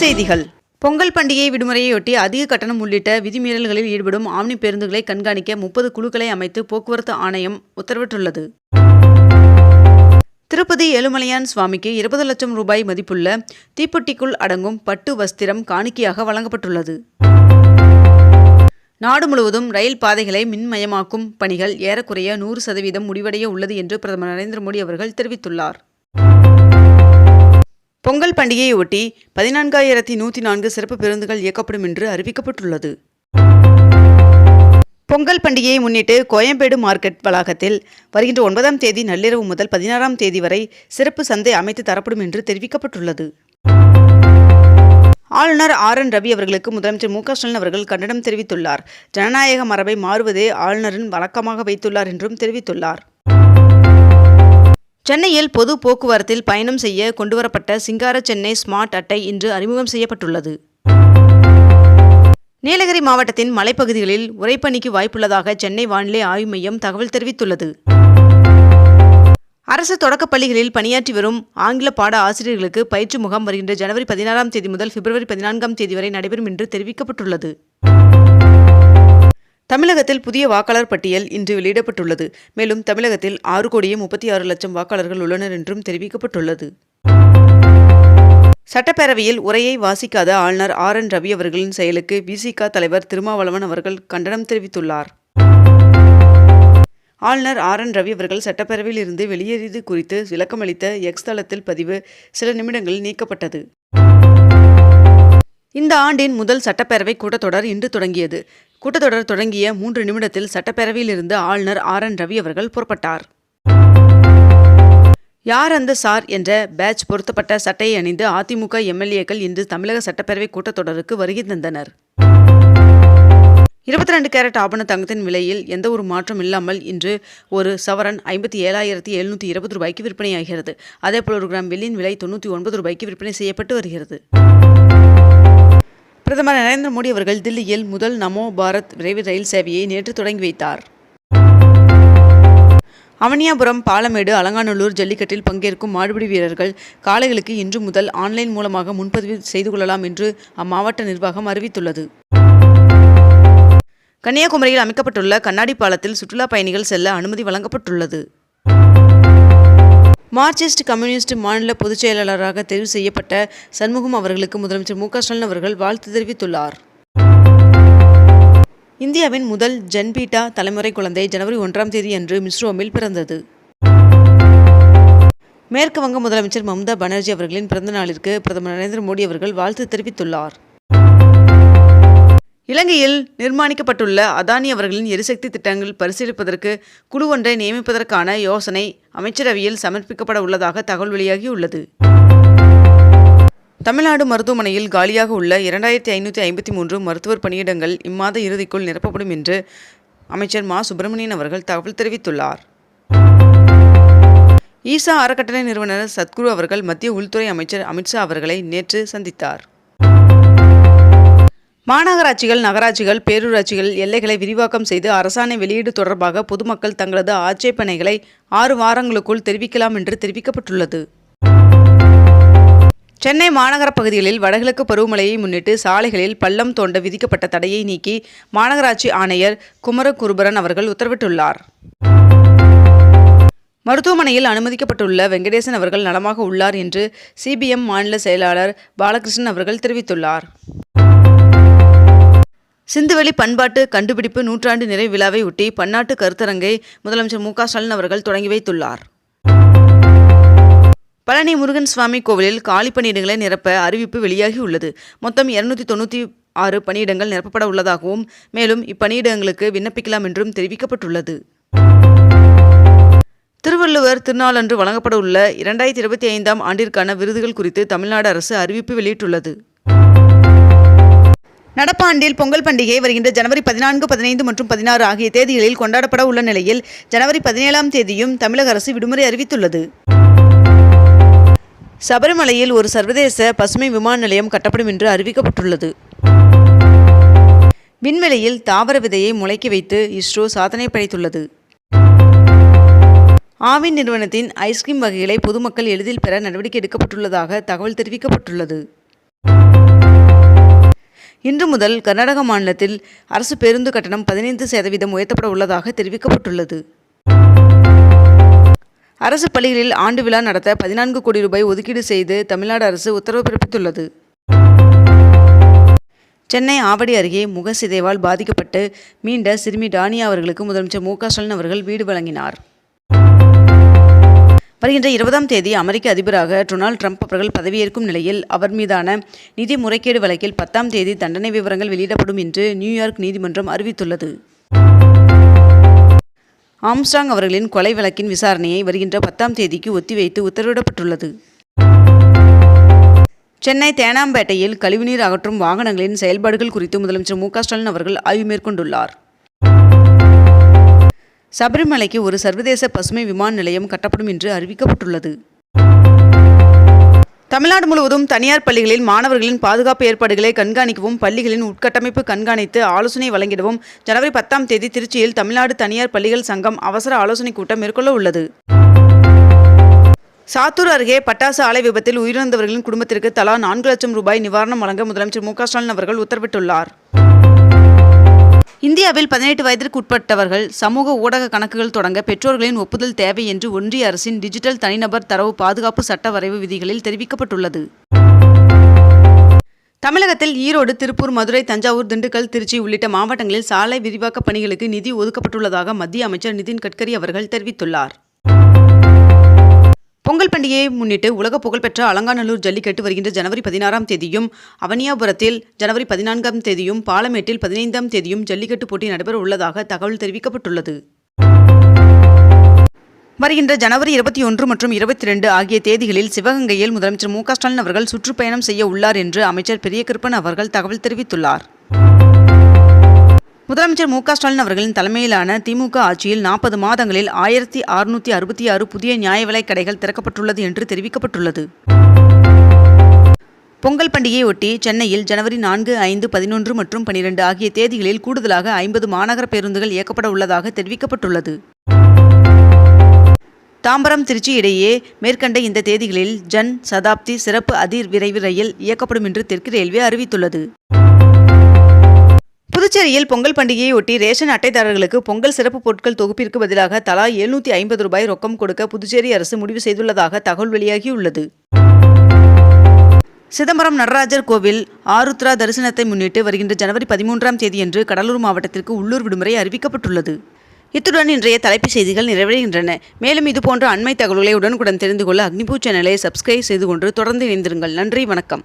செய்திகள். பொங்கல் பண்டிகை விடுமுறையொட்டி அதிக கட்டணம் உள்ளிட்ட விதிமீறல்களில் ஈடுபடும் ஆம்னி பேருந்துகளை கண்காணிக்க முப்பது குழுக்களை அமைத்து போக்குவரத்து ஆணையம் உத்தரவிட்டுள்ளது. திருப்பதி ஏழுமலையான் சுவாமிக்கு இருபது லட்சம் ரூபாய் மதிப்புள்ள தீப்பெட்டிக்குள் அடங்கும் பட்டு வஸ்திரம் காணிக்கையாக வழங்கப்பட்டுள்ளது. நாடு முழுவதும் ரயில் பாதைகளை மின்மயமாக்கும் பணிகள் ஏறக்குறைய நூறு சதவீதம் முடிவடைய உள்ளது என்று பிரதமர் நரேந்திர மோடி அவர்கள் தெரிவித்துள்ளார். பொங்கல் பண்டிகையை ஒட்டி பதினான்காயிரத்தி நூற்றி நான்கு சிறப்பு பேருந்துகள் இயக்கப்படும் என்று அறிவிக்கப்பட்டுள்ளது. பொங்கல் பண்டிகையை முன்னிட்டு கோயம்பேடு மார்க்கெட் வளாகத்தில் வருகின்ற ஒன்பதாம் தேதி நள்ளிரவு முதல் பதினாறாம் தேதி வரை சிறப்பு சந்தை அமைத்து தரப்படும் என்று தெரிவிக்கப்பட்டுள்ளது. ஆளுநர் ஆர் என் ரவி அவர்களுக்கு முதலமைச்சர் மு க ஸ்டாலின் அவர்கள் கண்டனம் தெரிவித்துள்ளார். ஜனநாயக மரபை மாறுவதே ஆளுநரின் வழக்கமாக வைத்துள்ளார் என்றும் தெரிவித்துள்ளார். சென்னையில் பொது போக்குவரத்தில் பயணம் செய்ய கொண்டுவரப்பட்ட சிங்கார சென்னை ஸ்மார்ட் அட்டை இன்று அறிமுகம் செய்யப்பட்டுள்ளது. நீலகிரி மாவட்டத்தின் மலைப்பகுதிகளில் உறைபனிக்கு வாய்ப்புள்ளதாக சென்னை வானிலை ஆய்வு மையம் தகவல் தெரிவித்துள்ளது. அரசு தொடக்கப் பள்ளிகளில் பணியாற்றி வரும் ஆங்கில பாட ஆசிரியர்களுக்கு பயிற்சி முகாம் வருகின்ற ஜனவரி பதினாறாம் தேதி முதல் பிப்ரவரி பதினான்காம் தேதி வரை நடைபெறும் என்று தெரிவிக்கப்பட்டுள்ளது. தமிழகத்தில் புதிய வாக்காளர் பட்டியல் இன்று வெளியிடப்பட்டுள்ளது. மேலும் தமிழகத்தில் ஆறு கோடியே முப்பத்தி ஆறு லட்சம் வாக்காளர்கள் உள்ளனர் என்றும் தெரிவிக்கப்பட்டுள்ளது. சட்டப்பேரவையில் உரையை வாசிக்காத ஆளுநர் ஆர் என் ரவி அவர்களின் செயலுக்கு விசிக தலைவர் திருமாவளவன் அவர்கள் கண்டனம் தெரிவித்துள்ளார். ஆளுநர் ஆர் என் ரவி அவர்கள் சட்டப்பேரவையில் இருந்து வெளியேறியது குறித்து விளக்கமளித்த எக்ஸ் தளத்தில் பதிவு சில நிமிடங்களில் நீக்கப்பட்டது. இந்த ஆண்டின் முதல் சட்டப்பேரவை கூட்டத்தொடர் இன்று தொடங்கியது. கூட்டத்தொடர் தொடங்கிய மூன்று நிமிடத்தில் சட்டப்பேரவையில் இருந்து ஆளுநர் ஆர் என் ரவி அவர்கள் புறப்பட்டார். யார் அந்த சார் என்ற பேட்ச் பொருத்தப்பட்ட சட்டையை அணிந்து அதிமுக எம்எல்ஏக்கள் இன்று தமிழக சட்டப்பேரவை கூட்டத்தொடருக்கு வருகை தந்தனர். இருபத்தி ரெண்டு கேரட் ஆபண தங்கத்தின் விலையில் எந்த ஒரு மாற்றம் இல்லாமல் இன்று ஒரு சவரன் ஐம்பத்தி ஏழாயிரத்தி எழுநூற்றி இருபது ரூபாய்க்கு விற்பனையாகிறது. அதேபோல் ஒரு கிராம் வெள்ளியின் விலை தொண்ணூற்றி ஒன்பது ரூபாய்க்கு விற்பனை செய்யப்பட்டு வருகிறது. பிரதமர் நரேந்திர மோடி அவர்கள் தில்லியில் முதல் நமோ பாரத் விரைவு ரயில் சேவையை நேற்று தொடங்கி வைத்தார். அவனியாபுரம் பாலமேடு அலங்காநல்லூர் ஜல்லிக்கட்டில் பங்கேற்கும் மாடுபிடி வீரர்கள் காளைகளுக்கு இன்று முதல் ஆன்லைன் மூலமாக முன்பதிவு செய்து கொள்ளலாம் என்று அம்மாவட்ட நிர்வாகம் அறிவித்துள்ளது. கன்னியாகுமரியில் அமைக்கப்பட்டுள்ள கண்ணாடி பாலத்தில் சுற்றுலா பயணிகள் செல்ல அனுமதி வழங்கப்பட்டுள்ளது. மார்க்சிஸ்ட் கம்யூனிஸ்ட் மாநில பொதுச் செயலாளராக தேர்வு செய்யப்பட்ட சண்முகம் அவர்களுக்கு முதலமைச்சர் மு க ஸ்டாலின் அவர்கள் வாழ்த்து தெரிவித்துள்ளார். இந்தியாவின் முதல் ஜென்பீட்டா தலைமுறை குழந்தை ஜனவரி ஒன்றாம் தேதி அன்று மிஸ்ரோமில் பிறந்தது. மேற்கு வங்க முதலமைச்சர் மம்தா பானர்ஜி அவர்களின் பிறந்த நாளிற்கு பிரதமர் நரேந்திர மோடி அவர்கள் வாழ்த்து தெரிவித்துள்ளார். இலங்கையில் நிர்மாணிக்கப்பட்டுள்ள அதானி அவர்களின் எரிசக்தி திட்டங்கள் பரிசீலிப்பதற்கு குழு ஒன்றை நியமிப்பதற்கான யோசனை அமைச்சரவையில் சமர்ப்பிக்கப்பட உள்ளதாக தகவல் வெளியாகியுள்ளது. தமிழ்நாடு மருத்துவமனையில் காலியாக உள்ள இரண்டாயிரத்தி ஐநூற்றி ஐம்பத்தி மூன்று மருத்துவர் பணியிடங்கள் இம்மாத இறுதிக்குள் நிரப்பப்படும் என்று அமைச்சர் மா. சுப்பிரமணியன் அவர்கள் தகவல் தெரிவித்துள்ளார். ஈசா அறக்கட்டளை நிறுவனர் சத்குரு அவர்கள் மத்திய உள்துறை அமைச்சர் அமித்ஷா அவர்களை நேற்று சந்தித்தார். மாநகராட்சிகள் நகராட்சிகள் பேரூராட்சிகள் எல்லைகளை விரிவாக்கம் செய்து அரசாணை வெளியீடு தொடர்பாக பொதுமக்கள் தங்களது ஆட்சேபனைகளை ஆறு வாரங்களுக்குள் தெரிவிக்கலாம் என்று தெரிவிக்கப்பட்டுள்ளது. சென்னை மாநகர பகுதிகளில் வடகிழக்கு பருவமழையை முன்னிட்டு சாலைகளில் பள்ளம் தோண்ட விதிக்கப்பட்ட தடையை நீக்கி மாநகராட்சி ஆணையர் குமரகுருபரன் அவர்கள் உத்தரவிட்டுள்ளார். மருத்துவமனையில் அனுமதிக்கப்பட்டுள்ள வெங்கடேசன் அவர்கள் நலமாக உள்ளார் என்று சிபிஎம் மாநில செயலாளர் பாலகிருஷ்ணன் அவர்கள் தெரிவித்துள்ளார். சிந்துவெளி பண்பாட்டு கண்டுபிடிப்பு நூற்றாண்டு நிறைவு விழாவை ஒட்டி பன்னாட்டு கருத்தரங்கை முதலமைச்சர் மு க ஸ்டாலின் அவர்கள் தொடங்கி வைத்துள்ளார். பழனி முருகன் சுவாமி கோவிலில் காலி பணியிடங்களை நிரப்ப அறிவிப்பு வெளியாகியுள்ளது மொத்தம் இருநூத்தி தொண்ணூற்றி ஆறு பணியிடங்கள் நிரப்பப்பட உள்ளதாகவும் மேலும் இப்பணியிடங்களுக்கு விண்ணப்பிக்கலாம் என்றும் தெரிவிக்கப்பட்டுள்ளது. திருவள்ளுவர் திருநாளன்று வழங்கப்பட உள்ள இரண்டாயிரத்தி இருபத்தி ஐந்தாம் ஆண்டிற்கான விருதுகள் குறித்து தமிழ்நாடு அரசு அறிவிப்பு வெளியிட்டுள்ளது. நடப்பாண்டில் பொங்கல் பண்டிகை வருகின்ற ஜனவரி பதினான்கு பதினைந்து மற்றும் பதினாறு ஆகிய தேதிகளில் கொண்டாடப்பட உள்ள நிலையில் ஜனவரி பதினேழாம் தேதியும் தமிழக அரசு விடுமுறை அறிவித்துள்ளது. சபரிமலையில் ஒரு சர்வதேச பசுமை விமான நிலையம் கட்டப்படும் என்று அறிவிக்கப்பட்டுள்ளது. விண்வெளியில் தாவர விதையை முளைக்க வைத்து இஸ்ரோ சாதனை படைத்துள்ளது. ஆவின் நிறுவனத்தின் ஐஸ்கிரீம் வகைகளை பொதுமக்கள் எளிதில் பெற நடவடிக்கை எடுக்கப்பட்டுள்ளதாக தகவல் தெரிவிக்கப்பட்டுள்ளது. இன்று முதல் கர்நாடக மாநிலத்தில் அரசு பேருந்து கட்டணம் பதினைந்து சதவீதம் உயர்த்தப்பட உள்ளதாக தெரிவிக்கப்பட்டுள்ளது. அரசு பள்ளிகளில் ஆண்டு விழா நடத்த பதினான்கு கோடி ரூபாய் ஒதுக்கீடு செய்து தமிழ்நாடு அரசு உத்தரவு பிறப்பித்துள்ளது. சென்னை ஆவடி அருகே முகசிதைவால் பாதிக்கப்பட்டு மீண்ட சிறுமி டானியா அவர்களுக்கு முதலமைச்சர் மு க ஸ்டாலின் அவர்கள் வீடு வழங்கினார். வருகின்ற இருபதாம் தேதி அமெரிக்க அதிபராக டொனால்ட் ட்ரம்ப் அவர்கள் பதவியேற்கும் நிலையில் அவர் மீதான நிதி முறைகேடு வழக்கில் பத்தாம் தேதி தண்டனை விவரங்கள் வெளியிடப்படும் என்று நியூயார்க் நீதிமன்றம் அறிவித்துள்ளது. ஆம்ஸ்டாங் அவர்களின் கொலை வழக்கின் விசாரணையை வருகின்ற பத்தாம் தேதிக்கு ஒத்திவைத்து உத்தரவிடப்பட்டுள்ளது. சென்னை தேனாம்பேட்டையில் கழிவுநீர் அகற்றும் வாகனங்களின் செயல்பாடுகள் குறித்து முதலமைச்சர் மு க ஸ்டாலின் அவர்கள் ஆய்வு மேற்கொண்டுள்ளார். சபரிமலைக்கு ஒரு சர்வதேச பசுமை விமான நிலையம் கட்டப்படும் என்று அறிவிக்கப்பட்டுள்ளது. தமிழ்நாடு முழுவதும் தனியார் பள்ளிகளில் மாணவர்களின் பாதுகாப்பு ஏற்பாடுகளை கண்காணிக்கவும் பள்ளிகளின் உட்கட்டமைப்பு கண்காணித்து ஆலோசனை வழங்கிடவும் ஜனவரி பத்தாம் தேதி திருச்சியில் தமிழ்நாடு தனியார் பள்ளிகள் சங்கம் அவசர ஆலோசனைக் கூட்டம் மேற்கொள்ள உள்ளது. சாத்தூர் அருகே பட்டாசு ஆலை விபத்தில் உயிரிழந்தவர்களின் குடும்பத்திற்கு தலா நான்கு லட்சம் ரூபாய் நிவாரணம் வழங்க முதலமைச்சர் மு க ஸ்டாலின் அவர்கள் உத்தரவிட்டுள்ளார். இந்தியாவில் பதினெட்டு வயதிற்கு உட்பட்டவர்கள் சமூக ஊடக கணக்குகள் தொடங்க பெற்றோர்களின் ஒப்புதல் தேவை என்று ஒன்றிய அரசின் டிஜிட்டல் தனிநபர் தரவு பாதுகாப்பு சட்ட வரைவு விதிகளில் தெரிவிக்கப்பட்டுள்ளது. தமிழகத்தில் ஈரோடு திருப்பூர் மதுரை தஞ்சாவூர் திண்டுக்கல் திருச்சி உள்ளிட்ட மாவட்டங்களில் சாலை விரிவாக்க பணிகளுக்கு நிதி ஒதுக்கப்பட்டுள்ளதாக மத்திய அமைச்சர் நிதின் கட்கரி அவர்கள் தெரிவித்துள்ளார். பொங்கல் பண்டிகையை முன்னிட்டு உலக புகழ்பெற்ற அலங்காநல்லூர் ஜல்லிக்கட்டு வருகின்ற ஜனவரி பதினாறாம் தேதியும் அவனியாபுரத்தில் ஜனவரி பதினான்காம் தேதியும் பாலமேட்டில் பதினைந்தாம் தேதியும் ஜல்லிக்கட்டு போட்டி நடைபெற உள்ளதாக தகவல் தெரிவிக்கப்பட்டுள்ளது. வருகின்ற ஜனவரி இருபத்தி ஒன்று மற்றும் இருபத்தி ரெண்டு ஆகிய தேதிகளில் சிவகங்கையில் முதலமைச்சர் மு க ஸ்டாலின் அவர்கள் சுற்றுப்பயணம் செய்ய உள்ளார் என்று அமைச்சர் பெரியகிருப்பன் அவர்கள் தகவல் தெரிவித்துள்ளார். முதலமைச்சர் மு க. ஸ்டாலின் அவர்களின் தலைமையிலான திமுக ஆட்சியில் நாற்பது மாதங்களில் ஆயிரத்தி அறுநூற்றி அறுபத்தி ஆறு புதிய நியாய விலைக் கடைகள் திறக்கப்பட்டுள்ளது என்று தெரிவிக்கப்பட்டுள்ளது. பொங்கல் பண்டிகையை ஒட்டி சென்னையில் ஜனவரி நான்கு ஐந்து பதினொன்று மற்றும் பனிரெண்டு ஆகிய தேதிகளில் கூடுதலாக ஐம்பது மாநகர பேருந்துகள் இயக்கப்பட உள்ளதாக தெரிவிக்கப்பட்டுள்ளது. தாம்பரம் திருச்சி இடையே மேற்கண்ட இந்த தேதிகளில் ஜன் சதாப்தி சிறப்பு அதிர் விரைவு ரயில் இயக்கப்படும் என்று தெற்கு ரயில்வே அறிவித்துள்ளது. புதுச்சேரியில் பொங்கல் பண்டிகையை ஒட்டி ரேஷன் அட்டைதாரர்களுக்கு பொங்கல் சிறப்பு பொருட்கள் தொகுப்பிற்கு பதிலாக தலா எழுநூற்றி ஐம்பது ரூபாய் ரொக்கம் கொடுக்க புதுச்சேரி அரசு முடிவு செய்துள்ளதாக தகவல் வெளியாகியுள்ளது. சிதம்பரம் நடராஜர் கோவில் ஆருத்ரா தரிசனத்தை முன்னிட்டு வருகின்ற ஜனவரி பதிமூன்றாம் தேதியன்று கடலூர் மாவட்டத்திற்கு உள்ளூர் விடுமுறை அறிவிக்கப்பட்டுள்ளது. இத்துடன் இன்றைய தலைப்புச் செய்திகள் நிறைவடைகின்றன. மேலும் இதுபோன்ற அண்மை தகவல்களை உடனுக்குடன் தெரிந்து கொள்ள அக்னிபூ சேனலை சப்ஸ்கிரைப் செய்து கொண்டு தொடர்ந்து இணைந்திருங்கள். நன்றி வணக்கம்.